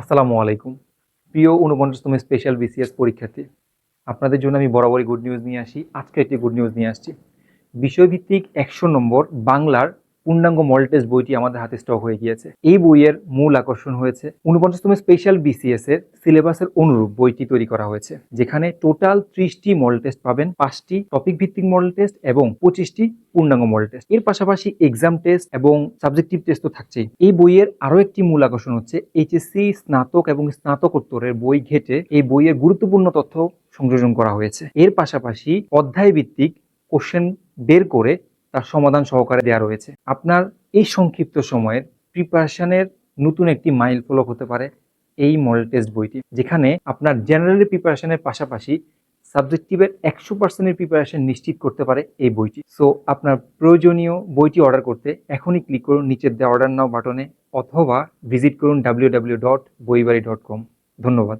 আসসালামু আলাইকুম। প্রিয় উনপঞ্চাশতম স্পেশাল বিসিএস পরীক্ষার্থী, আপনাদের জন্য আমি বরাবরই গুড নিউজ নিয়ে আসি। আজকে একটি গুড নিউজ নিয়ে আসছি। বিষয়ভিত্তিক একশো নম্বর বাংলার পূর্ণাঙ্গ মডেল টেস্ট বইটি আমাদের হাতে স্টক হয়ে গিয়েছে। এই বইয়ের মূল আকর্ষণ হয়েছে উনপঞ্চাশতম স্পেশাল বিসিএস এর সিলেবাসের অনুরূপ বইটি তৈরি করা হয়েছে, যেখানে টোটাল ত্রিশটি মল টেস্ট পাবেন, পাঁচটি টপিক ভিত্তিক মল টেস্ট এবং পঁচিশটি পূর্ণাঙ্গ মল টেস্ট এর পাশাপাশি এক্সাম টেস্ট এবং সাবজেক্টিভ টেস্ট তো থাকছেই। এই বইয়ের আরও একটি মূল আকর্ষণ হচ্ছে এইচএসসি স্নাতক এবং স্নাতকোত্তরের বই ঘেটে এই বইয়ের গুরুত্বপূর্ণ তথ্য সংযোজন করা হয়েছে। এর পাশাপাশি অধ্যায় ভিত্তিক কোশ্চেন বের করে তার সমাধান সহকারে দেওয়া রয়েছে। আপনার এই সংক্ষিপ্ত সময়ের প্রিপারেশনের নতুন একটি মাইল ফলক হতে পারে এই মডেল টেস্ট বইটি, যেখানে আপনার জেনারেল প্রিপারেশনের পাশাপাশি সাবজেক্টিভের একশো পার্সেন্টের প্রিপারেশন নিশ্চিত করতে পারে এই বইটি। সো আপনার প্রয়োজনীয় বইটি অর্ডার করতে এখনই ক্লিক করুন নিচের দেওয়া অর্ডার নাও বাটনে অথবা ভিজিট করুন W W dot Boibari dot com ধন্যবাদ।